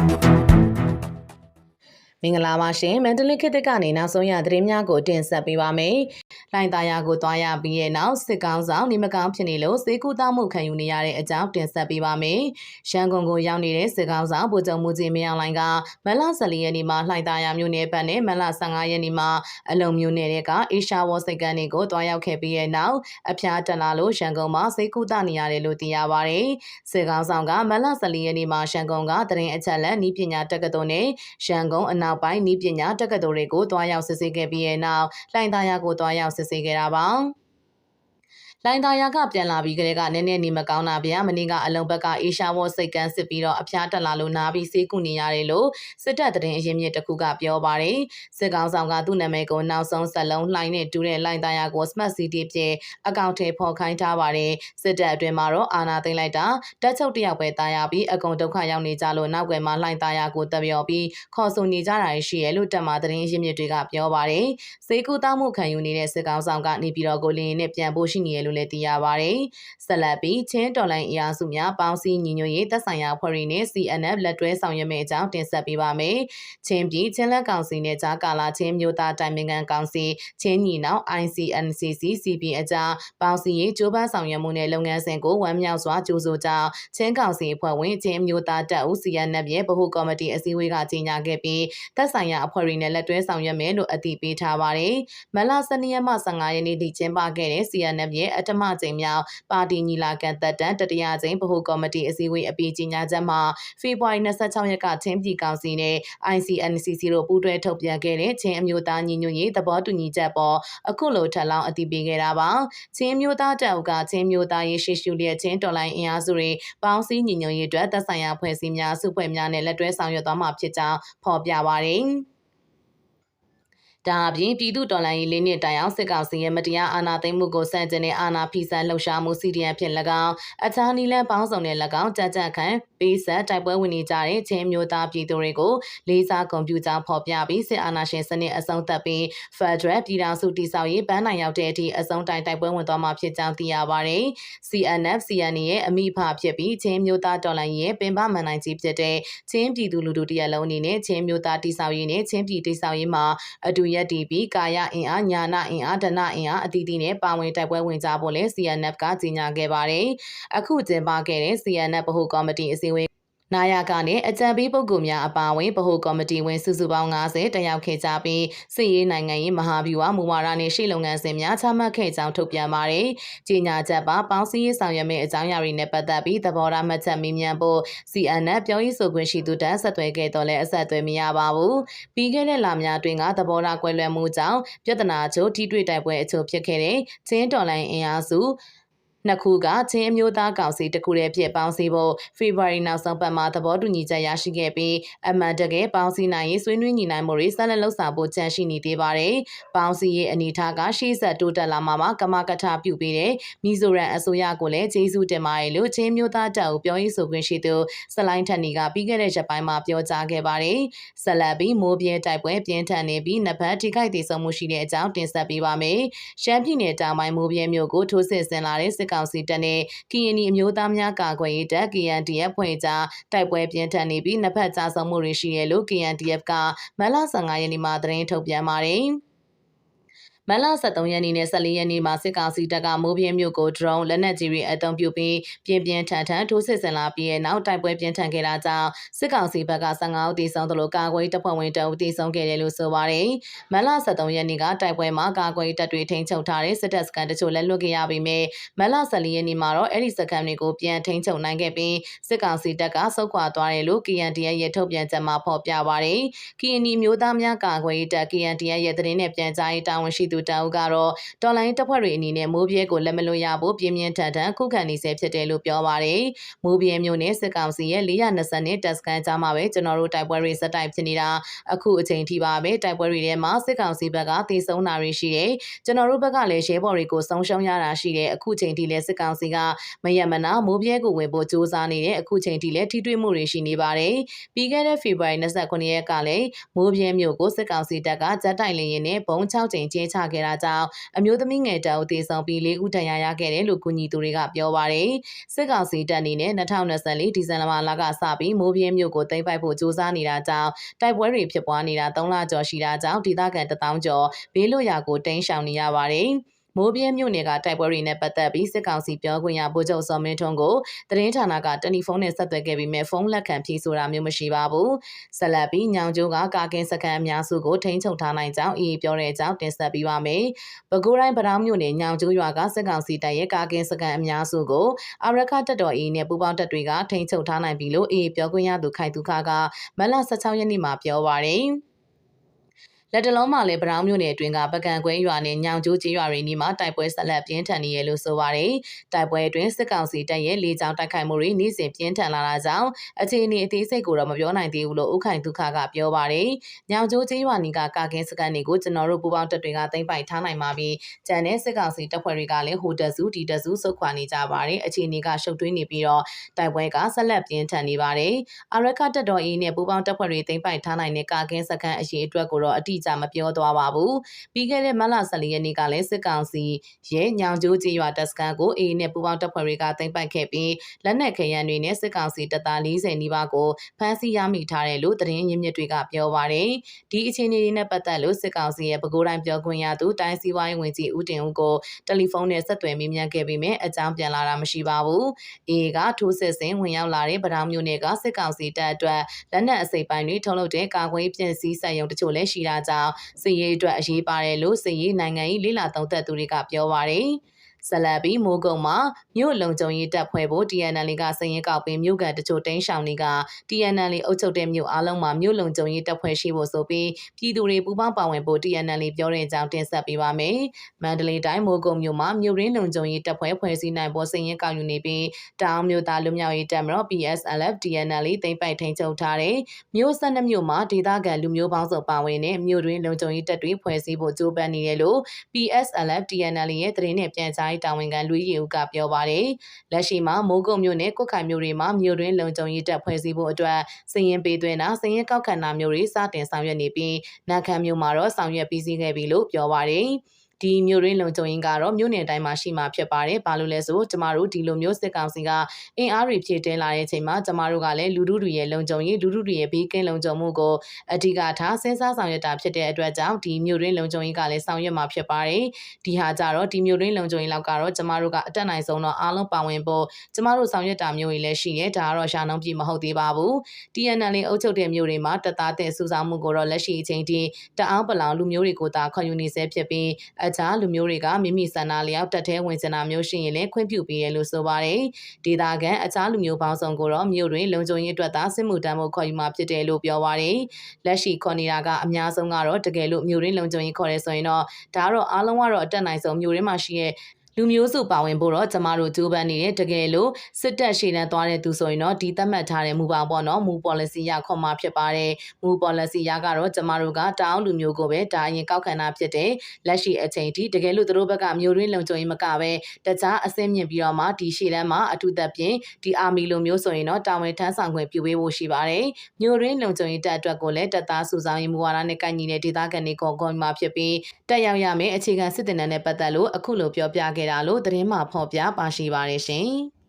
Thank you. မင်္ဂလာပါရှင်မန္တလေးခေတ်သစ်ကနေနောက်ဆုံးရသတင်းများကိုတင်ဆက်ပေးပါမယ်။လိုင်သားရကိုတွားရပြီးရဲ့နောက်စစ်ကောင်းဆောင်နေမကောင်းဖြစ်နေလို့စေကူသားမှုခံယူနေရတဲ့အကြောင်းတင်ဆက်ပေးပါမယ်။ရန်ကုန်ကိုရောက်နေတဲ့စစ်ကောင်းဆောင်ဗိုလ်ချုပ်မှုကြီးမင်းအောင်လှိုင်ကမလ14ရက်နေ့မှာလှိုင်သားရမြို့နယ်ဘက်နဲ့မလ15ရက်နေ့မှာအလုံမြို့နယ်ကအေရှာဝေါ်စိတ်ကန်းတွေကိုတွားရောက်ခဲ့ပြီးရဲ့နောက်အဖျားတက်လာလို့ရန်ကုန်မှာစေကူသားနေရတယ်လို့သိရပါတယ်။စစ်ကောင်းဆောင်ကမလ14ရက်နေ့မှာရန်ကုန်ကတရင်အချက်လက်ဤပညာတက္ကသိုလ်နဲ့ရန်ကုန်အနောက်ပိုင်းဤပညာတက္ကသိုလ်တွေကိုတွားရောက်စစ်ဆေးခဲ့ပြီးတဲ့နောက်လှိုင်သာယာကိုတွားရောက်စစ်ဆေးခဲ့တာပါ။ လိုင်သာယာကပြန်လာပြီးကလေးကနည်းနည်းနေမကောင်းတာဗျာမနေ့ကအလုံဘက်ကအေရှာဝေါ်စိတ်ကန်းစစ်ပြီးတော့အဖျားတက်လာလို့နားပြီးဆေးကုနေရတယ်လို့စစ်တပ်တရင်အရင်မြစ်တစ်ခုကပြောပါတယ်စစ်ကောင်ဆောင်ကသူ့နာမည်ကိုနောက်ဆုံးဆက်လုံးလှိုင်းနဲ့တူတဲ့လိုင်သာယာကို Smart City ဖြစ်အကောင့်ထဲဖော်ခိုင်းထားပါတယ်စစ်တပ်အတွင်းမှာတော့အာဏာသိမ်းလိုက်တာတက်ချုပ်တယောက်ပဲတာယာပြီးအကုန်ဒုက္ခရောက်နေကြလို့နောက်ွယ်မှာလှိုင်သာယာကိုတပ်ပြောပြီးခေါ်ဆိုနေကြတာရှိရလို့တပ်မှတရင်အရင်မြစ်တွေကပြောပါတယ်စေကူတောင်းမှုခံယူနေတဲ့စစ်ကောင်ဆောင်ကနေပြီးတော့ကိုလင်းနဲ့ပြန်ဖို့ရှိနေရလို့လည်းသိရပါတယ်။ဆက်လက်ပြီးချင်းတော်လိုင်းအရာစုများပေါင်းစည်းညီညွတ်ရေးသက်ဆိုင်ရာဖွဲ့တွေနဲ့ CNF လက်တွဲဆောင်ရွက်မယ့်အကြောင်းတင်ဆက်ပေးပါမယ်။ချင်းပြည်ချင်းလက်ကောင်စီနဲ့ကြားကာလာချင်းမျိုးသားတိုင်ပင်ခံကောင်စီချင်းညီနောင် ICNCC CP အကြားပေါင်းစည်းရေးကြိုးပမ်းဆောင်ရွက်မှုနဲ့လုပ်ငန်းစဉ်ကိုဝမ်းမြောက်စွာကြိုးဆိုကြောင်းချင်းကောင်စီအဖွဲ့ဝင်ချင်းမျိုးသားတပ်ဦး CNF ရဲ့ဗဟိုကော်မတီအစည်းအဝေးကကြေညာခဲ့ပြီးသက်ဆိုင်ရာအဖွဲ့တွေနဲ့လက်တွဲဆောင်ရွက်မယ်လို့အတည်ပြုထားပါတယ်။မလ12ရက်မှ15ရက်နေ့ထိကျင်းပခဲ့တဲ့ CNF ရဲ့အထမကြိမ်မြောက်ပါတီညီလာခံသက်တမ်းတတိယကြိမ်ဗဟိုကော်မတီအစည်းအဝေးအပြီးကြီးညာချက်မှာဖေဖော်ဝါရီ26ရက်ကချင်းပြည်ကောင်စီနဲ့ ICNCC တို့ပူးတွဲထုတ်ပြန်ခဲ့တဲ့ချင်းအမျိုးသားညီညွတ်ရေးသဘောတူညီချက်ပေါ်အခုလိုထပ်လောင်းအတည်ပြုခဲ့တာပါချင်းမျိုးသားတပ်အုပ်ကချင်းမျိုးသားရေးရှိရှုလျက်ချင်းတော်လိုင်းအင်အားစုတွေပေါင်းစည်းညီညွတ်ရေးအတွက်သက်ဆိုင်ရာဖွဲ့စည်းများစုဖွဲ့များနဲ့လက်တွဲဆောင်ရွက်သွားမှာဖြစ်ကြောင်းဖော်ပြပါတယ် ဒါအပြင်ပြည်သူတော်လှန်ရေးလေးနှစ်တိုင်အောင်စစ်ကောင်စီရဲ့မတရားအာဏာသိမ်းမှုကိုစန့်ကျင်တဲ့အာဏာဖီဆန်လှုပ်ရှားမှု CDN ဖြင့်၎င်းအခြားနည်းလမ်းပေါင်းစုံနဲ့၎င်းကြကြခံပေးဆက်တိုက်ပွဲဝင်နေကြတဲ့ချင်းမျိုးသားပြည်သူတွေကိုလေးစားကွန်ပျူတာဖော်ပြပြီးစစ်အာဏာရှင်စနစ်အဆုံးသတ်ပြီး Federal ပြည်ထောင်စုတည်ဆောက်ရေးပန်းနိုင်ရောက်တဲ့အထိအဆုံးတိုင်တိုက်ပွဲဝင်သွားမှာဖြစ်ကြောင်းသိရပါတယ်။ CNF CNA ရဲ့အမိဖဖြစ်ပြီးချင်းမျိုးသားတော်လှန်ရေးရဲ့ပင်ပမန်နိုင်ကြီးဖြစ်တဲ့ချင်းပြည်သူလူထုတရက်လုံးအနေနဲ့ချင်းမျိုးသားတည်ဆောက်ရေးနဲ့ချင်းပြည်တည်ဆောက်ရေးမှာအတူရက်တည်ပြီးကာယအင်အားညာနာအင်အားဒနာအင်အားအသီးသီးနဲ့ပါဝင်တိုက်ပွဲဝင်ကြဖို့လဲ CNF ကကြေညာခဲ့ပါတယ်။အခုကျင်းပခဲ့တဲ့ CNF ဗဟိုကော်မတီအစည်းအဝေး နာယကနဲ့အကြံပေးပုဂ္ဂိုလ်များအပါအဝင်ဗဟိုကော်မတီဝင်စုစုပေါင်း90တက်ရောက်ခဲ့ကြပြီးစစ်ရေးနိုင်ငံရေးမဟာဗျူဟာမူဝါဒနဲ့ရှေ့လုပ်ငန်းစဉ်များချမှတ်ခဲ့ကြောင်းထုတ်ပြန်ပါတယ်။ကြေညာချက်ပါပေါင်းစည်းရေးဆောင်ရွက်မယ့်အကြောင်းအရာတွေနဲ့ပတ်သက်ပြီးသဘောထားမှတ်ချက်မေးမြန်းဖို့ CNF ပြောရေးဆိုခွင့်ရှိသူတက်ဆက်သွယ်ခဲ့တော့လည်းအဆက်အသွယ်မရပါဘူး။ပြီးခဲ့တဲ့လများတွင်ကသဘောထားကွဲလွဲမှုကြောင့်ပြဿနာချို့ထိတွေ့တိုက်ပွဲအချို့ဖြစ်ခဲ့တဲ့ချင်းတော်လိုင်းအင်အားစု နှစ်ခုကချင်းအမျိုးသားကောင်စီတစ်ခုတည်းဖြစ်ပေါင်းစည်းဖို့ဖေဖော်ဝါရီနောက်ဆုံးပတ်မှာသဘောတူညီချက်ရရှိခဲ့ပြီးအမှန်တကယ်ပေါင်းစည်းနိုင်ရေးဆွေးနွေးညီနိုင်မှုတွေဆက်လက်လှုပ်ဆောင်ဖို့ကြံရှိနေသေးပါတယ်။ပေါင်းစည်းရေးအနေထားကရှေ့ဆက်တိုးတက်လာမှာမှာကမကထပြုပေးတဲ့မီဇိုရန်အစိုးရကိုလည်းကျေးဇူးတင်ပါတယ်လို့ချင်းမျိုးသားတပ်ကိုပြောရေးဆိုခွင့်ရှိသူစလိုင်းထက်နီကပြီးခဲ့တဲ့ရက်ပိုင်းမှာပြောကြားခဲ့ပါတယ်။ဆက်လက်ပြီးမိုးပြဲတိုက်ပွဲပြင်းထန်နေပြီးနှစ်ဖက်ထိခိုက်ဒေဆုံးမှုရှိတဲ့အကြောင်းတင်ဆက်ပေးပါမယ်။ရှမ်းပြည်နယ်တောင်ပိုင်းမိုးပြဲမြို့ကိုထိုးစစ်ဆင်လာတဲ့စစ်ကောင်စီတပ်နဲ့ကရင်နီအမျိုးသားများကာကွယ်ရေးတပ် KNDF ဖွဲ့ကြားတိုက်ပွဲပြင်းထန်နေပြီးနှစ်ဖက်ကြားဆုံးမှုတွေရှိရလို့ KNDF ကမလ15ရက်နေ့မှာသတင်းထုတ်ပြန်ပါတယ်။ မလ23ရက်နေ့နဲ့14ရက်နေ့မှာစစ်ကောင်စီတပ်ကမိုးပြင်းမြို့ကို drone လက်နက်ကြီးတွေအသုံးပြုပြီးပြင်းပြင်းထန်ထန်ထိုးစစ်ဆင်လာပြီးတဲ့နောက်တိုက်ပွဲပြင်းထန်ခဲ့တာကြောင့်စစ်ကောင်စီဘက်က15ဦးသေဆုံးသလိုကာကွယ်တပ်ဖွဲ့ဝင်တအုပ်သေဆုံးခဲ့တယ်လို့ဆိုပါတယ်။မလ23ရက်နေ့ကတိုက်ပွဲမှာကာကွယ်တပ်တွေထိန်းချုပ်ထားတဲ့စစ်တပ်စခန်းတချို့လက်လွတ်ခဲ့ရပြီးမြဲမလ14ရက်နေ့မှာတော့အဲ့ဒီစခန်းတွေကိုပြန်ထိန်းချုပ်နိုင်ခဲ့ပြီးစစ်ကောင်စီတပ်ကဆုတ်ခွာသွားတယ်လို့ KNDF ရဲ့ထုတ်ပြန်ချက်မှာဖော်ပြပါတယ်။ KND မျိုးသားများကာကွယ်ရေးတပ် KNDF ရဲ့သတင်းနဲ့ပြန်ကြားရေးတာဝန်ရှိသူတအုပ်ကတော့တော်လိုင်းတပ်ဖွဲ့တွေအနေနဲ့မိုးပြဲကိုလက်မလွတ်ရဖို့ပြင်းပြင်းထန်ထန်ခုခံနေဆဲဖြစ်တယ်လို့ပြောပါတယ်။မိုးပြဲမျိုးနဲ့စစ်ကောင်စီရဲ့420နဲ့တပ်စကန်ကြားမှာပဲကျွန်တော်တို့တိုက်ပွဲတွေစက်တိုက်ဖြစ်နေတာအခုအချိန်ထိပါပဲတိုက်ပွဲတွေထဲမှာစစ်ကောင်စီဘက်ကသေဆုံးတာတွေရှိတယ်။ကျွန်တော်တို့ဘက်ကလည်းရဲဘော်တွေကိုဆုံးရှုံးရတာရှိတယ်။အခုချိန်ထိလည်းစစ်ကောင်စီကမယမနာမိုးပြဲကိုဝင်ဖို့စ조사နေတဲ့အခုချိန်ထိလည်းထိတွေ့မှုတွေရှိနေပါတယ်။ပြီးခဲ့တဲ့ဖေဖော်ဝါရီ29ရက်ကလည်းမိုးပြဲမျိုးကိုစစ်ကောင်စီတပ်ကဇက်တိုက်လင်းရင်နဲ့ဘုံ6ချိန်ကျင်းချခဲ့တာကြောင့်အမျိုးသမီးငယ်တပ်ဦးတေဆောင်ပြီး၄ဦးဒဏ်ရာရခဲ့တယ်လို့ကူညီသူတွေကပြောပါတယ်စစ်ကောင်စီတပ်အနေနဲ့2024ဒီဇင်ဘာလကစပြီးမိုးပြင်းမြို့ကိုသိမ်းပိုက်ဖို့ကြိုးစားနေတာကြောင့်တိုက်ပွဲတွေဖြစ်ပွားနေတာ3လကျော်ရှိတာကြောင့်ဒေသခံတထောင်ကျော်ဘေးလွတ်ရာကိုတိမ်းရှောင်နေရပါတယ် မိုးပြင်းမြို့နယ်ကတိုက်ပွဲတွေနဲ့ပတ်သက်ပြီးစစ်ကောင်စီပြောခွင့်ရဗိုလ်ချုပ်စောမင်းထွန်းကိုသတင်းဌာနကတယ်လီဖုန်းနဲ့ဆက်သွယ်ခဲ့ပြီးမြဲဖုန်းလက်ခံဖြေဆိုတာမျိုးမရှိပါဘူး။ဆက်လက်ပြီးညောင်ကျိုးကကာကင်းစကန်အများစုကိုထိန်းချုပ်ထားနိုင်ကြောင်းအေးပြောတဲ့အကြောင်းတင်ဆက်ပေးပါမယ်။ပဲခူးတိုင်းဗရောင်းမြို့နယ်ညောင်ကျိုးရွာကစစ်ကောင်စီတပ်ရဲ့ကာကင်းစကန်အများစုကိုအာရခတပ်တော်အေးနဲ့ပူးပေါင်းတပ်တွေကထိန်းချုပ်ထားနိုင်ပြီလို့အေးပြောခွင့်ရသူခိုင်သူခကမလ16ရက်နေ့မှာပြောပါရယ်။ လက်တလုံးမှာလည်းဗရောင်းမြို့နယ်အတွင်းကပကံကွဲရွာနဲ့ညောင်ကျိုးကျေးရွာတွေနီးမှာတိုက်ပွဲဆက်လက်ပြင်းထန်နေရလို့ဆိုပါတယ်။တိုက်ပွဲအတွင်းစစ်ကောင်စီတပ်ရဲ့လေကြောင်းတိုက်ခိုက်မှုတွေနေ့စဉ်ပြင်းထန်လာတာကြောင့်အခြေအနေအသေးစိတ်ကိုတော့မပြောနိုင်သေးဘူးလို့ဥခိုင်ဒုက္ခကပြောပါတယ်။ညောင်ကျိုးကျေးရွာနီးကကာကင်းစကန်တွေကိုကျွန်တော်တို့ပူပေါင်းတပ်တွေကသိမ်းပိုက်ထားနိုင်ပါပြီ။ကြံတဲ့စစ်ကောင်စီတပ်ဖွဲ့တွေကလည်းဟိုတက်စုဒီတက်စုစုခွာနေကြပါတယ်။အခြေအနေကရှုပ်ထွေးနေပြီးတော့တိုက်ပွဲကဆက်လက်ပြင်းထန်နေပါတယ်။အာရခတပ်တော်အေးနဲ့ပူပေါင်းတပ်ဖွဲ့တွေသိမ်းပိုက်ထားနိုင်တဲ့ကာကင်းစကန်အရေးအတွက်ကိုတော့အတိအကျမပြောသွားပါဘူး။ပြီးခဲ့တဲ့မလ14ရက်နေ့ကလည်းစစ်ကောင်စီရဲ့ညောင်ကျိုးကြီးရွာတပ်စခန်းကိုအေးနဲ့ပူပေါင်းတပ်ဖွဲ့တွေကသိမ်းပိုက်ခဲ့ပြီးလက်နက်ခဲယမ်းတွေနဲ့စစ်ကောင်စီတပ်သား40နီးပါးကိုဖမ်းဆီးရမိထားတယ်လို့သတင်းရင်းမြစ်တွေကပြောပါတယ်။ဒီအခြေအနေတွေနဲ့ပတ်သက်လို့စစ်ကောင်စီရဲ့ပဲခူးတိုင်းပြောခွင့်ရသူတိုင်းစီဝိုင်းဝင်ကြီးဦးတင်ဦးကိုတယ်လီဖုန်းနဲ့ဆက်သွယ်မေးမြန်းခဲ့ပြီးမြဲအကြောင်းပြန်လာတာမရှိပါဘူး။အေးကထိုးစစ်ဆင်ဝင်ရောက်လာတဲ့ဗတောင်မြို့နယ်ကစစ်ကောင်စီတပ်အတွက်လက်နက်အစိပ်ပိုင်းတွေထုတ်လုပ်တဲ့ကာကွယ်ပြင်စည်းစက်ရုံတချို့လည်းရှိတာကြောင့်စစ်ရေးအတွက်အရေးပါတယ်လို့စစ်ရေးနိုင်ငံရေးလေးလာသုံးသက်သူတွေကပြောပါတယ်။ ဆလဘီမိုးကုံမှာမြို့လုံခြုံရေးတပ်ဖွဲ့ဖို့ TNL ကစရင်ကောက်ပြီးမြို့ကန်တချို့တင်းရှောင်တွေက TNL အုပ်ချုပ်တဲ့မြို့အားလုံးမှာမြို့လုံခြုံရေးတပ်ဖွဲ့ရှိဖို့ဆိုပြီးပြည်သူတွေပူးပေါင်းပါဝင်ဖို့ TNL ပြောတဲ့အကြောင်းတင်ဆက်ပေးပါမယ်။မန္တလေးတိုင်းမိုးကုံမြို့မှာမြို့ရင်းလုံခြုံရေးတပ်ဖွဲ့ဖွဲ့စည်းနိုင်ဖို့စရင်ကောက်ယူနေပြီးတောင်မြို့သားလူမျိုးရေးတပ်မတော် PSLF TNL သိမ်းပိုက်ထိန်ချုပ်ထားတဲ့မြို့၁၂မြို့မှာဒေသခံလူမျိုးပေါင်းစုံပါဝင်တဲ့မြို့ရင်းလုံခြုံရေးတပ်တွေဖွဲ့စည်းဖို့ကြိုးပမ်းနေတယ်လို့ PSLF TNL ရဲ့သတင်းနဲ့ပြန်ကြားရေးတာဝန်ခံလူရီဦးကပြောပါတယ်။လက်ရှိမှာမိုးကုတ်မြို့နယ်ကွတ်ခိုင်မြို့တွေမှာမြို့တွင်းလုံခြုံရေးတပ်ဖွဲ့စည်းဖို့အတွက်စည်ရင်ပေးသွင်းတာစည်ရင်ကောက်ခံတာမျိုးတွေစတင်ဆောင်ရွက်နေပြီးနန်ခမ်းမြို့မှာတော့ဆောင်ရွက်ပြီးစီးခဲ့ပြီလို့ပြောပါတယ်။ ဒီမျိုးရင်းလုံခြုံရေးကတော့မြို့နယ်တိုင်းမှာရှိမှာဖြစ်ပါတယ်။ဘာလို့လဲဆိုကျမတို့ဒီလိုမျိုးစစ်ကောင်စီကအင်အားတွေဖြည့်တင်းလာတဲ့အချိန်မှာကျမတို့ကလည်းလူထုတွေရဲ့လုံခြုံရေးလူထုတွေရဲ့ဘေးကင်းလုံခြုံမှုကိုအဓိကထားစဉ်းစားဆောင်ရွက်တာဖြစ်တဲ့အတွက်ကြောင့်ဒီမျိုးရင်းလုံခြုံရေးကလည်းဆောင်ရွက်မှာဖြစ်ပါတယ်။ဒီဟာကြတော့ဒီမျိုးရင်းလုံခြုံရေးလောက်ကတော့ကျမတို့ကအတက်နိုင်ဆုံးတော့အားလုံးပါဝင်ဖို့ကျမတို့ဆောင်ရွက်တာမျိုးတွေလည်းရှိရဲဒါကတော့ရှာနှုံးပြမဟုတ်သေးပါဘူး။ TNL အုပ်ချုပ်တဲ့မျိုးတွေမှာတသားတဲ့စုဆောင်မှုကိုတော့လက်ရှိအချိန်ထိတအောင်းပလောင်လူမျိုးတွေကိုသာခေါ်ယူနေဆဲဖြစ်ပြီးအခြားလူမျိုးတွေကမိမိဆန္ဒလျောက်တက်သေးဝင်စင်တာမျိုးရှိရင်လည်းခွင့်ပြုပေးရလို့ဆိုပါတယ်။ဒေတာကန်အခြားလူမျိုးပေါင်းစုံကိုတော့မြို့တွင်လုံခြုံရေးအတွက်သာစစ်မှုတမ်းမှုခေါ်ယူမှာဖြစ်တယ်လို့ပြောပါတယ်။လက်ရှိခေါ်နေတာကအများဆုံးကတော့တကယ်လို့မြို့တွင်လုံခြုံရေးခေါ်ရဲဆိုရင်တော့ဒါကတော့အားလုံးကတော့အတက်နိုင်ဆုံးမြို့တွင်မှာရှိတဲ့ လူမျိုးစုပါဝင်ဖို့တော့ကျမတို့ကြိုးပမ်းနေတဲ့တကယ်လို့စစ်တပ်ရှေ့တန်းသွားတဲ့သူဆိုရင်တော့ဒီသတ်မှတ်ထားတဲ့မူပေါင်းပေါ့နော်မူ policy ရခွန်မှာဖြစ်ပါတယ်မူ policy ရကတော့ကျမတို့ကတောင်းလူမျိုးကိုပဲဒါရင်ကောက်ခံတာဖြစ်တယ်လက်ရှိအချိန်ထိတကယ်လို့သူတို့ဘက်ကမျိုးရင်းလုံခြုံရေးမကပဲတခြားအစင်းမြင့်ပြီးတော့မှဒီရှေ့တန်းမှာအထူးသဖြင့်ဒီအာမီလိုမျိုးဆိုရင်တော့တာဝန်ထမ်းဆောင်ခွင့်ပြုပေးဖို့ရှိပါတယ်မျိုးရင်းလုံခြုံရေးတပ်အတွက်ကိုလည်းတပ်သားစုဆောင်ရေးမူဝါဒနဲ့ကိုင်ညီတဲ့ဒေသခံတွေကိုခေါ်မှာဖြစ်ပြီးတက်ရောက်ရမယ့်အခြေခံစစ်တပ်နဲ့ပတ်သက်လို့အခုလိုပြောပြခဲ့တာလို့သတင်းမှဖော်ပြပါရှိပါတယ်ရှင်။